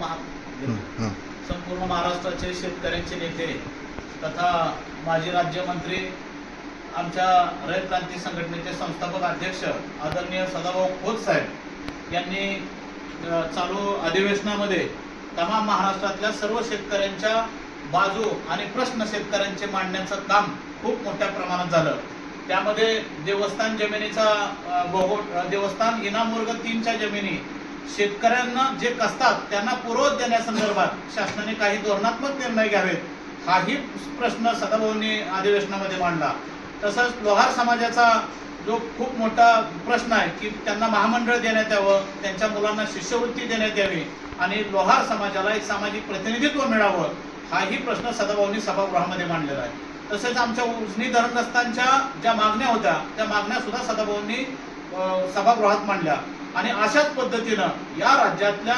महा हं. संपूर्ण महाराष्ट्राचे शेतकऱ्यांचे नेते तथा माजी राज्यमंत्री आमच्या रयत क्रांती संघटनेचे संस्थापक अध्यक्ष आदरणीय सदाभाऊ खोत साहेब यांनी चालू अधिवेशनामध्ये तमाम महाराष्ट्रातल्या सर्व शेतकऱ्यांच्या बाजू आणि प्रश्न शेतकऱ्यांचे मांडण्याचं काम खूप मोठ्या प्रमाणात झालं त्यामध्ये देवस्थान जमिनीचा अ, देवस्थान इनाम वर्ग तीनच्या जमिनी शेतकऱ्यांना जे कसतात त्यांना पुरवत देण्यासंदर्भात शासनाने काही धोरणात्मक निर्णय घ्यावेत हाही प्रश्न सदाभाऊंनी अधिवेशनामध्ये मांडला. तसंच लोहार समाजाचा जो खूप मोठा प्रश्न आहे की त्यांना महामंडळ देण्यात यावं त्यांच्या मुलांना शिष्यवृत्ती देण्यात यावी आणि लोहार समाजाला एक सामाजिक प्रतिनिधित्व मिळावं हाही प्रश्न सदाभाऊंनी सभागृहामध्ये मांडलेला आहे. तसेच आमच्या उजनी धरणग्रस्तांच्या ज्या मागण्या होत्या त्या मागण्या सुद्धा सदाभाऊंनी सभागृहात मांडल्या. आणि अशाच पद्धतीनं या राज्यातल्या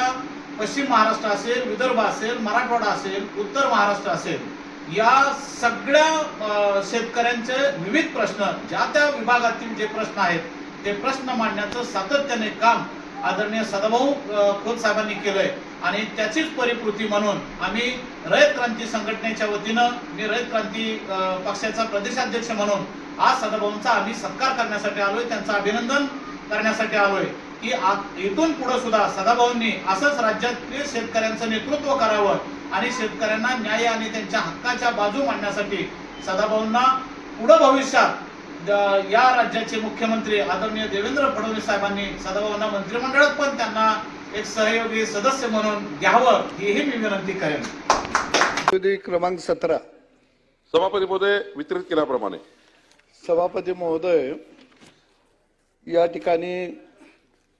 पश्चिम महाराष्ट्र असेल विदर्भ असेल मराठवाडा असेल उत्तर महाराष्ट्र असेल या सगळ्या शेतकऱ्यांचे विविध प्रश्न ज्या त्या विभागातील जे प्रश्न आहेत ते प्रश्न मांडण्याचं सातत्याने काम आदरणीय सदाभाऊ खोत साहेबांनी केलंय. आणि त्याचीच परिपूर्ती म्हणून आम्ही रयत क्रांती संघटनेच्या वतीनं मी रयत क्रांती पक्षाचा प्रदेशाध्यक्ष म्हणून आज सदाभाऊंचा आम्ही सत्कार करण्यासाठी आलोय त्यांचं अभिनंदन करण्यासाठी आलोय. की इथून पुढे सुद्धा सदाभाऊंनी असंच राज्यातील शेतकऱ्यांचं नेतृत्व करावं आणि शेतकऱ्यांना न्याय आणि त्यांच्या हक्काच्या बाजू मांडण्यासाठी सदाभाऊंना पुढे भविष्यात या राज्याचे मुख्यमंत्री आदरणीय देवेंद्र फडणवीस साहेबांनी सदाभाऊंना मंत्रिमंडळात पण त्यांना एक सहयोगी सदस्य म्हणून घ्यावं हेही मी विनंती करेन. क्रमांक सतरा. सभापती महोदय वितरित केल्याप्रमाणे. सभापती महोदय या ठिकाणी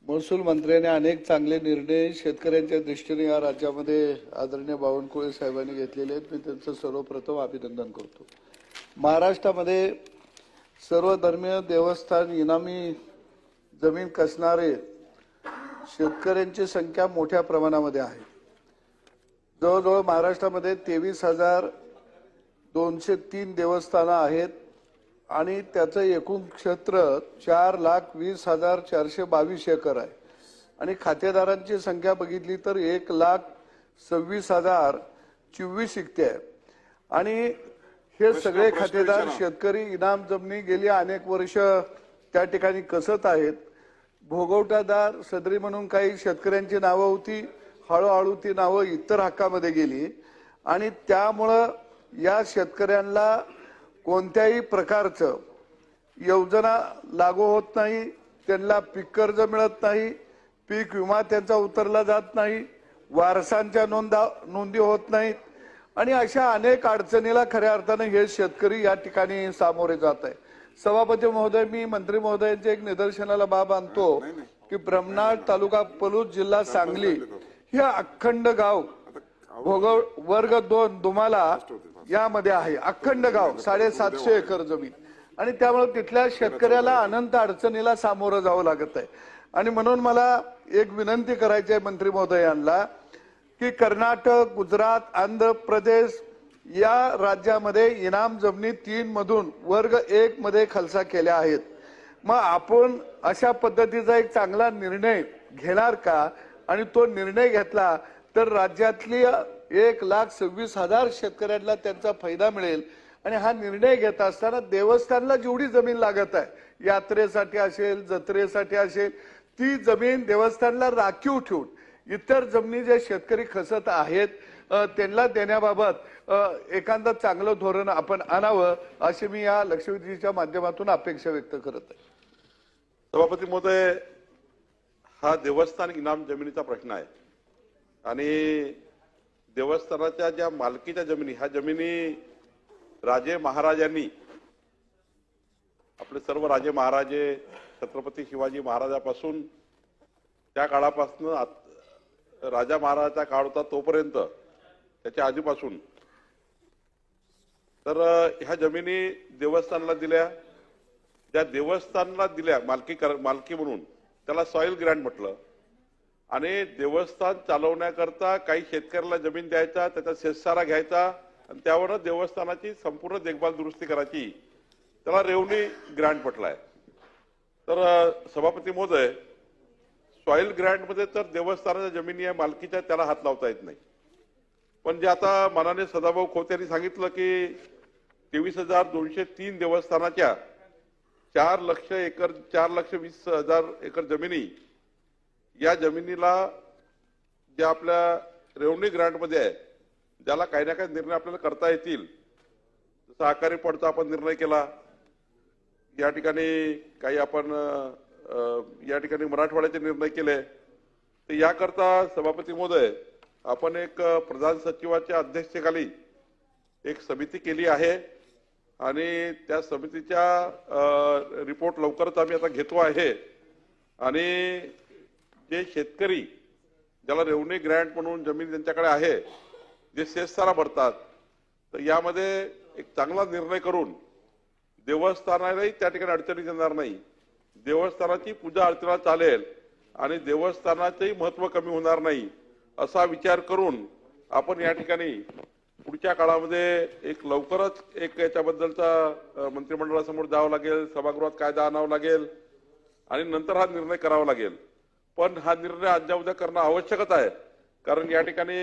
महसूल मंत्र्याने अनेक चांगले निर्णय शेतकऱ्यांच्या दृष्टीने या राज्यामध्ये आदरणीय बावनकुळे साहेबांनी घेतलेले आहेत. मी त्यांचं सर्वप्रथम अभिनंदन करतो. महाराष्ट्रामध्ये सर्व धर्मीय देवस्थान इनामी जमीन कसणारे शेतकऱ्यांची संख्या मोठ्या प्रमाणामध्ये आहे. जवळजवळ महाराष्ट्रामध्ये तेवीस हजार दोनशे तीन देवस्थानं आहेत. आणि त्याचं एकूण क्षेत्र चार लाख वीस हजार चारशे बावीस एकर आहे. आणि खातेदारांची संख्या बघितली तर एक लाख सव्वीस हजार चोवीस इतके आहे. आणि हे सगळे खातेदार. शेतकरी इनाम जमिनी गेली अनेक वर्ष त्या ठिकाणी कसत आहेत. भोगवटादार सदरी म्हणून काही शेतकऱ्यांची नावं होती हळूहळू ती नावं इतर हक्कामध्ये गेली. आणि त्यामुळं या शेतकऱ्यांना कोणत्याही प्रकारचं योजना लागू होत नाही त्यांना पीक कर्ज मिळत नाही पीक विमा त्यांचा उतरला जात नाही वारसांच्या नोंदा नोंदी होत नाहीत. आणि अशा अनेक अडचणीला खऱ्या अर्थाने हे शेतकरी या ठिकाणी सामोरे जात आहे. सभापती महोदय मी मंत्री महोदयांच्या एक निदर्शनाला बाब आणतो की ब्रह्मनाळ तालुका पलूस जिल्हा सांगली हे अखंड गाव. भोगव वर्ग दोन दुमाला यामध्ये आहे. अखंड गाव साडेसातशे एकर जमीन. आणि त्यामुळे तिथल्या शेतकऱ्याला अनंत अडचणीला सामोरं जावं लागत आहे. आणि म्हणून मला एक विनंती करायची आहे मंत्री महोदयांना की कर्नाटक गुजरात आंध्र प्रदेश या राज्यामध्ये इनाम जमिनी तीन मधून वर्ग एक मध्ये खलसा केल्या आहेत. मग आपण अशा पद्धतीचा एक चांगला निर्णय घेणार का? आणि तो निर्णय घेतला तर राज्यातली एक लाख सव्वीस हजार शेतकऱ्यांना त्यांचा फायदा मिळेल. आणि हा निर्णय घेत असताना देवस्थानला जेवढी जमीन लागत आहे यात्रेसाठी असेल जत्रेसाठी असेल ती जमीन देवस्थानला राखीव ठेवून इतर जमिनी जे शेतकरी खसत आहेत त्यांना देण्याबाबत एखादं चांगलं धोरण आपण आणावं अशी मी या लक्षवेधीच्या माध्यमातून अपेक्षा व्यक्त करत आहे. सभापती महोदय हा देवस्थान इनाम जमिनीचा प्रश्न आहे. आणि देवस्थानाच्या ज्या मालकीच्या जमिनी ह्या जमिनी राजे महाराजांनी आपले सर्व राजे महाराजे छत्रपती शिवाजी महाराजापासून त्या काळापासून राजा महाराजाचा काळ होता तोपर्यंत त्याच्या आधीपासून. तर ह्या जमिनी देवस्थानला दिल्या. ज्या देवस्थानला दिल्या मालकी कर- मालकी म्हणून त्याला सॉइल ग्रँड म्हटलं. आणि देवस्थान चालवण्याकरता काही शेतकऱ्याला जमीन द्यायचा त्याचा शेतसारा घ्यायचा आणि त्यावरच देवस्थानाची संपूर्ण देखभाल दुरुस्ती करायची. त्याला रेवणी ग्रँड म्हटलाय. तर सभापती महोदय सॉईल ग्रँटमध्ये तर देवस्थानाच्या जमिनी आहे मालकीच्या त्याला हात लावता येत नाही. पण जे आता मानाने सदाभाऊ खोत यांनी सांगितलं की तेवीस हजार दोनशे तीन देवस्थानाच्या चार लक्ष एकर चार लक्ष वीस हजार एकर जमिनी या जमिनीला ज्या आपल्या रेवणी ग्रँटमध्ये आहे ज्याला काही ना काही निर्णय आपल्याला करता येतील जसं आकारी पडचा आपण निर्णय केला या ठिकाणी काही आपण या ठिकाणी मराठवाड्याचे निर्णय केले तर याकरता सभापती महोदय आपण एक प्रधान सचिवाच्या अध्यक्षतेखाली एक समिती केली आहे आणि त्या समितीच्या रिपोर्ट लवकरच आम्ही आता घेतो आहे. आणि जे शेतकरी ज्याला रेव्हन्यू ग्रँट म्हणून जमीन त्यांच्याकडे आहे जे सेससारा भरतात तर यामध्ये एक चांगला निर्णय करून देवस्थानालाही त्या ठिकाणी अडचणी येणार नाही. देवस्थानाची पूजा अर्चना चालेल आणि देवस्थानाचंही महत्त्व कमी होणार नाही असा विचार करून आपण या ठिकाणी पुढच्या काळामध्ये एक लवकरच एक याच्याबद्दलचा मंत्रिमंडळासमोर जावं लागेल सभागृहात कायदा आणावा लागेल आणि नंतर हा निर्णय करावा लागेल. पण हा निर्णय आजच्या करणं आवश्यकच आहे. कारण या ठिकाणी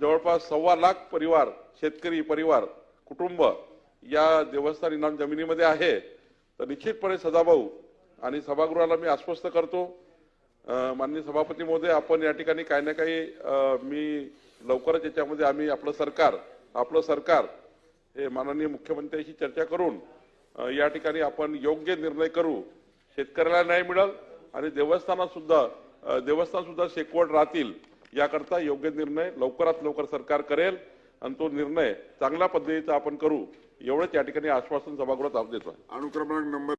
जवळपास सव्वा लाख परिवार शेतकरी परिवार कुटुंब या देवस्थान इनाम जमिनीमध्ये आहे. तर निश्चितपणे सदाभाऊ आणि सभागृहाला मी आश्वस्त करतो. माननीय सभापती महोदय आपण या ठिकाणी काही ना काही मी लवकरच याच्यामध्ये आम्ही आपलं सरकार आपलं सरकार हे माननीय मुख्यमंत्र्यांशी चर्चा करून या ठिकाणी आपण योग्य निर्णय करू. शेतकऱ्याला न्याय मिळेल आणि देवस्थानात सुद्धा देवस्थान सुद्धा शेकवड राहतील याकरता योग्य निर्णय लवकरात लवकर सरकार करेल आणि तो निर्णय चांगल्या पद्धतीचा आपण करू एवढंच या ठिकाणी आश्वासन सभागृहात देतो अनुक्रमांक नंबर